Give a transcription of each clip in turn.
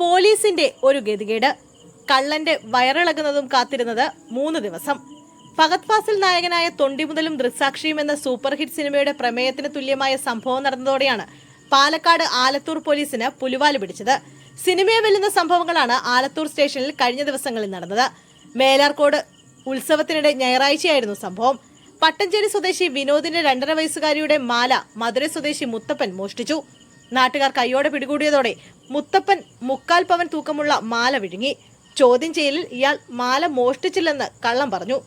പോലീസിന്റെ ഒരു ഗതികേട്. കള്ളന്റെ വയറിളകുന്നതും കാത്തിരുന്നത് മൂന്ന് ദിവസം. ഫഹദ് ഫാസിൽ നായകനായ തൊണ്ടി മുതലും ദൃക്സാക്ഷിയും എന്ന സൂപ്പർ ഹിറ്റ് സിനിമയുടെ പ്രമേയത്തിന് തുല്യമായ സംഭവം നടന്നതോടെയാണ് പാലക്കാട് ആലത്തൂർ പോലീസിന് പുലിവാൽ പിടിച്ചത്. സിനിമയെ വെല്ലുന്ന സംഭവങ്ങളാണ് ആലത്തൂർ സ്റ്റേഷനിൽ കഴിഞ്ഞ ദിവസങ്ങളിൽ നടന്നത്. മേലാർക്കോട് ഉത്സവത്തിനിടെ ഞായറാഴ്ചയായിരുന്നു സംഭവം. പട്ടഞ്ചേരി സ്വദേശി വിനോദിന്റെ രണ്ടര വയസ്സുകാരിയുടെ മാല മധുര സ്വദേശി മുത്തപ്പൻ മോഷ്ടിച്ചു. നാട്ടുകാർ കയ്യോടെ പിടികൂടിയതോടെ മുത്തപ്പൻ മുക്കാൽ പവൻ തൂക്കമുള്ള മാല വിഴുങ്ങി. ചോദ്യം ചെയ്യലിൽ ഇയാൾ മാല മോഷ്ടിച്ചില്ലെന്ന് കള്ളം പറഞ്ഞു.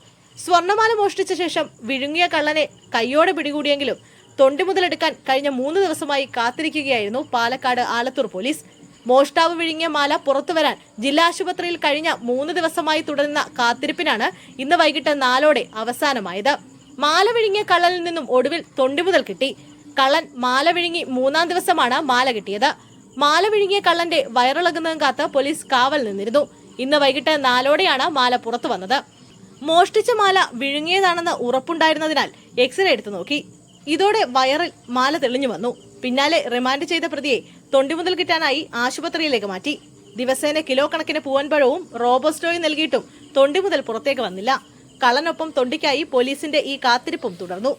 സ്വർണമാല മോഷ്ടിച്ച ശേഷം വിഴുങ്ങിയ കള്ളനെ കയ്യോടെ പിടികൂടിയെങ്കിലും തൊണ്ടി മുതലെടുക്കാൻ കഴിഞ്ഞ മൂന്ന് ദിവസമായി കാത്തിരിക്കുകയായിരുന്നു പാലക്കാട് ആലത്തൂർ പോലീസ്. മോഷ്ടാവ് വിഴുങ്ങിയ മാല പുറത്തു വരാൻ ജില്ലാ ആശുപത്രിയിൽ കഴിഞ്ഞ മൂന്ന് ദിവസമായി തുടരുന്ന കാത്തിരിപ്പിനാണ് ഇന്ന് വൈകിട്ട് നാലോടെ അവസാനമായത്. മാല വിഴുങ്ങിയ കള്ളനിൽ നിന്നും ഒടുവിൽ തൊണ്ടി മുതൽ കിട്ടി. കള്ളൻ മാല വിഴുങ്ങി മൂന്നാം ദിവസമാണ് മാല കിട്ടിയത്. മാല വിഴുങ്ങിയ കള്ളന്റെ വയറിളകുന്നതും കാത്ത് പോലീസ് കാവൽ നിന്നിരുന്നു. ഇന്ന് വൈകിട്ട് നാലോടെയാണ് മാല പുറത്തു വന്നത്. മോഷ്ടിച്ച മാല വിഴുങ്ങിയതാണെന്ന് ഉറപ്പുണ്ടായിരുന്നതിനാൽ എക്സ്റേ എടുത്തു നോക്കി. ഇതോടെ വയറിൽ മാല തെളിഞ്ഞു വന്നു. പിന്നാലെ റിമാൻഡ് ചെയ്ത പ്രതിയെ തൊണ്ടിമുതൽ കിട്ടാനായി ആശുപത്രിയിലേക്ക് മാറ്റി. ദിവസേന കിലോ കണക്കിന് പൂവൻപഴവും റോബോസ്റ്റോയും നൽകിയിട്ടും തൊണ്ടി മുതൽ പുറത്തേക്ക് വന്നില്ല. കള്ളനൊപ്പം തൊണ്ടിക്കായി പോലീസിന്റെ ഈ കാത്തിരിപ്പും തുടർന്നു.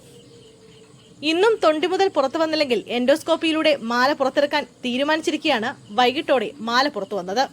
ഇന്നും തൊണ്ടി മുതൽ പുറത്തു വന്നില്ലെങ്കിൽ എൻഡോസ്കോപ്പിയിലൂടെ മാല പുറത്തിറക്കാൻ തീരുമാനിച്ചിരിക്കുകയാണ് വൈകിട്ടോടെ മാല പുറത്തു വന്നത്.